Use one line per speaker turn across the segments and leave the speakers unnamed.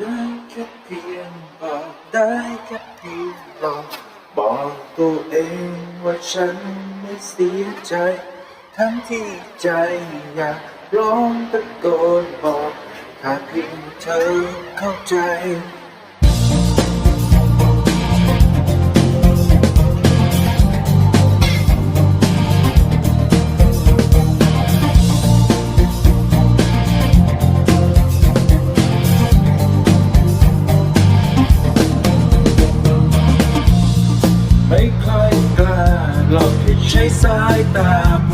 ได้แค่เพียงบอกได้แค่เพียงบอกบอกตัวเองว่าฉันไม่เสียใจ ทั้งที่ใจอยากร้องตะโกนบอกถ้าเพียงเธอเข้าใจายตา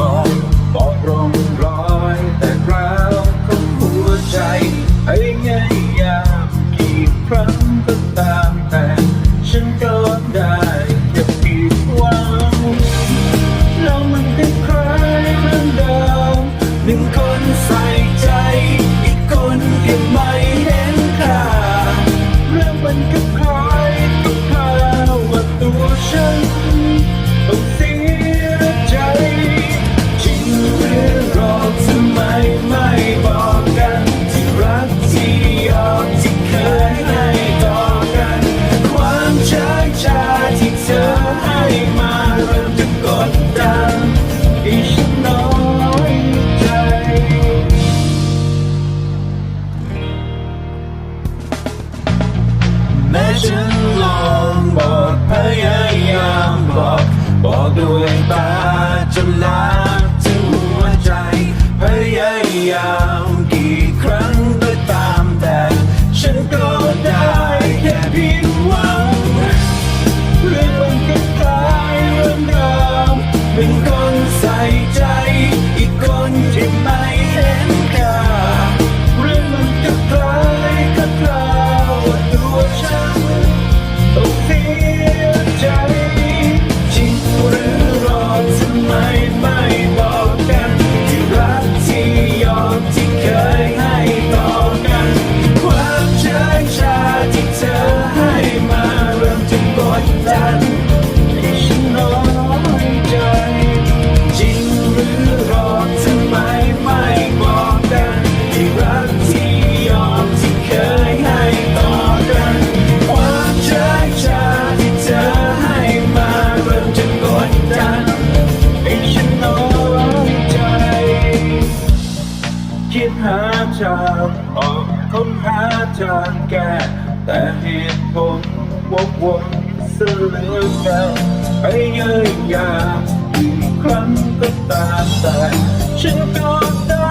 แม้ฉันลองบอกพยายามบอกบอกด้วยตาจนลาถึงหัวใจ พยายามกี่ครั้งก็ตามแต่ ฉันก็ได้แค่เพียงหวังเรื่องมันก็คล้ายเรื่องเดิมเป็นค หาทางออกค้นหาทางแก้แต่เหตุผลวกวนเสื่อเหลือเกินพยอะยามอีกครั้งก็ตามแต่ฉันก็ได้